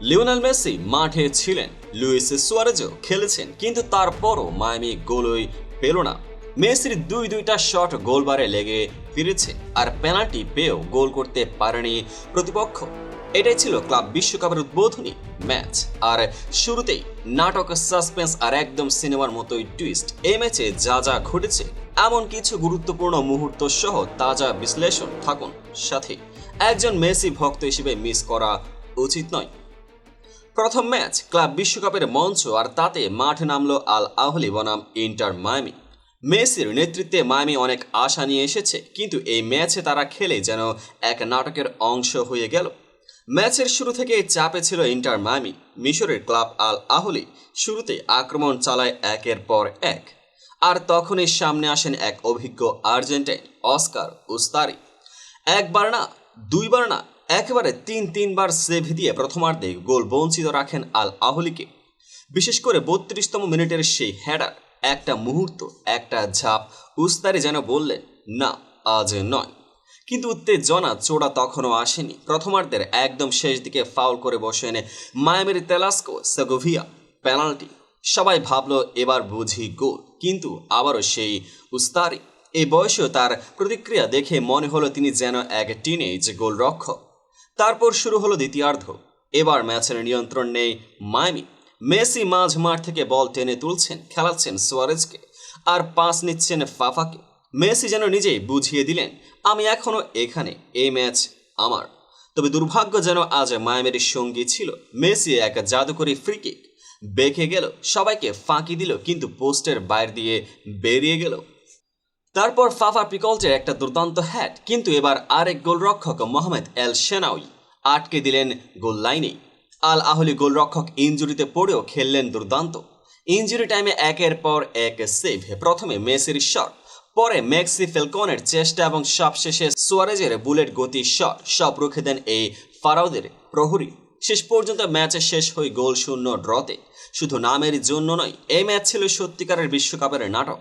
Lionel Messi মাঠে ছিলেন। Luis সুয়ারেজও খেলেছেন, কিন্তু তারপরও মায়ামি গোলই পেল না। মেসির দুই দুইটা শট গোলবারে লেগে ফিরেছে, আর পেনাল্টি পেয়েও গোল করতে পারেনি প্রতিপক্ষ। এটাই ছিল ক্লাব বিশ্বকাপের উদ্বোধনী ম্যাচ। আর শুরুতেই নাটক, সাসপেন্স আর একদম সিনেমার মতোই টুইস্ট। এই ম্যাচে যা যা ঘটেছে, এমন কিছু গুরুত্বপূর্ণ মুহূর্ত সহ তাজা বিশ্লেষণ থাকুন সাথে একজন মেসি ভক্ত হিসেবে মিস করা উচিত নয়। প্রথম ম্যাচ ক্লাব বিশ্বকাপের মঞ্চ আর তাতে মাঠে নামলো আল আহলি বনাম ইন্টার মায়ামি। মেসির নেতৃত্বে মায়ামি অনেক আশা নিয়ে এসেছে, কিন্তু এই ম্যাচে তারা খেলে যেন এক নাটকের অংশ হয়ে গেল। ম্যাচের শুরু থেকে চাপে ছিল ইন্টার মায়ামি। মিশরের ক্লাব আল আহলি শুরুতে আক্রমণ চালায় একের পর এক। আর তখনই সামনে আসেন এক অভিজ্ঞ আর্জেন্টাইন, অস্কার উস্তারি। একবার না, দুইবার না একেবারে তিন তিনবার সেভ দিয়ে প্রথমার্ধে গোল বঞ্চিত রাখেন আল আহলিকে। বিশেষ করে বত্রিশতম মিনিটের সেই হেডার একটা মুহূর্ত, একটা ঝাপ, উস্তারি যেন বললেন, না, আজ নয়। কিন্তু উত্তেজনা চোড়া তখনও আসেনি। প্রথমার্ধের একদম শেষ দিকে ফাউল করে বসে এনে মায়ামির তেলাস্কো, সেগোভিয়া। পেনাল্টি, সবাই ভাবল এবার বুঝি গোল, কিন্তু আবারও সেই উস্তারি। এই বয়সেও তার প্রতিক্রিয়া দেখে মনে হলো তিনি যেন এক টিনেজ গোলরক্ষক। তারপর শুরু হলো দ্বিতীয়ার্ধ। এবার ম্যাচের নিয়ন্ত্রণ নেই মায়ামি। মেসি মাঝ মাঠ থেকে বল টেনে তুলছেন, খেলাচ্ছেন সোয়ারেজকে আর পাস নিচ্ছেন ফাফাকে। মেসি যেন নিজেই বুঝিয়ে দিলেন, আমি এখনও এখানে, এই ম্যাচ আমার। তবে দুর্ভাগ্য যেন আজ মায়ামের সঙ্গী ছিল। মেসি এক জাদুকরী ফ্রিকিক বেঁকে গেল, সবাইকে ফাঁকি দিল, কিন্তু পোস্টের বাইরে দিয়ে বেরিয়ে গেল। তারপর ফাফা পিকলচের একটা দুর্দান্ত হ্যাট কিন্তু এবার আরেক গোলরক্ষক মোহাম্মদ এল সেনাউই আটকে দিলেন গোল লাইনেই আল আহলি গোলরক্ষক ইঞ্জুরিতে পড়েও খেললেন দুর্দান্ত। ইঞ্জুরি টাইমে একের পর এক সেভ প্রথমে মেসির শট পরে মেক্সি ফেলকনের চেষ্টা এবং সবশেষে সোয়ারেজের বুলেট গতি শট সব রুখে দেন এই ফারাউদের প্রহরী। শেষ পর্যন্ত ম্যাচে শেষ হয়ে গোল শূন্য ড্রতে। শুধু নামের জন্য নয়, এই ম্যাচ ছিল সত্যিকারের বিশ্বকাপের নাটক।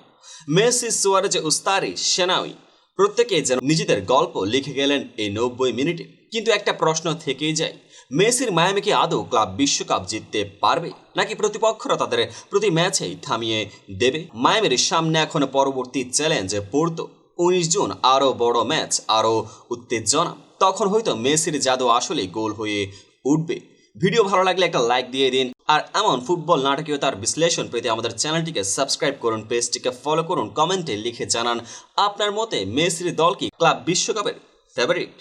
মেসি সুয়ারেজ উস্তারি সেনাউই প্রত্যেকে যেন নিজেদের গল্প লিখে গেলেন এই নব্বই মিনিটে। কিন্তু একটা প্রশ্ন থেকেই যায়, মেসির মায়ামি কি আদৌ ক্লাব বিশ্বকাপ জিততে পারবে? নাকি প্রতিপক্ষরা তাদের প্রতি ম্যাচেই থামিয়ে দেবে? মায়ামির সামনে এখন পরবর্তী চ্যালেঞ্জ পড়তো উনিশ জুন আরও বড় ম্যাচ, আরও উত্তেজনা। তখন হয়তো মেসির জাদু আসলেই গোল হয়ে উঠবে। ভিডিও ভালো লাগলে একটা লাইক দিয়ে দিন। আর এমন ফুটবল নাটকীয়তার বিশ্লেষণ পেতে আমাদের চ্যানেলটিকে সাবস্ক্রাইব করুন পেজটিকে ফলো করুন কমেন্টে লিখে জানান আপনার মতে মেসির দল কি ক্লাব বিশ্বকাপের ফেভারিট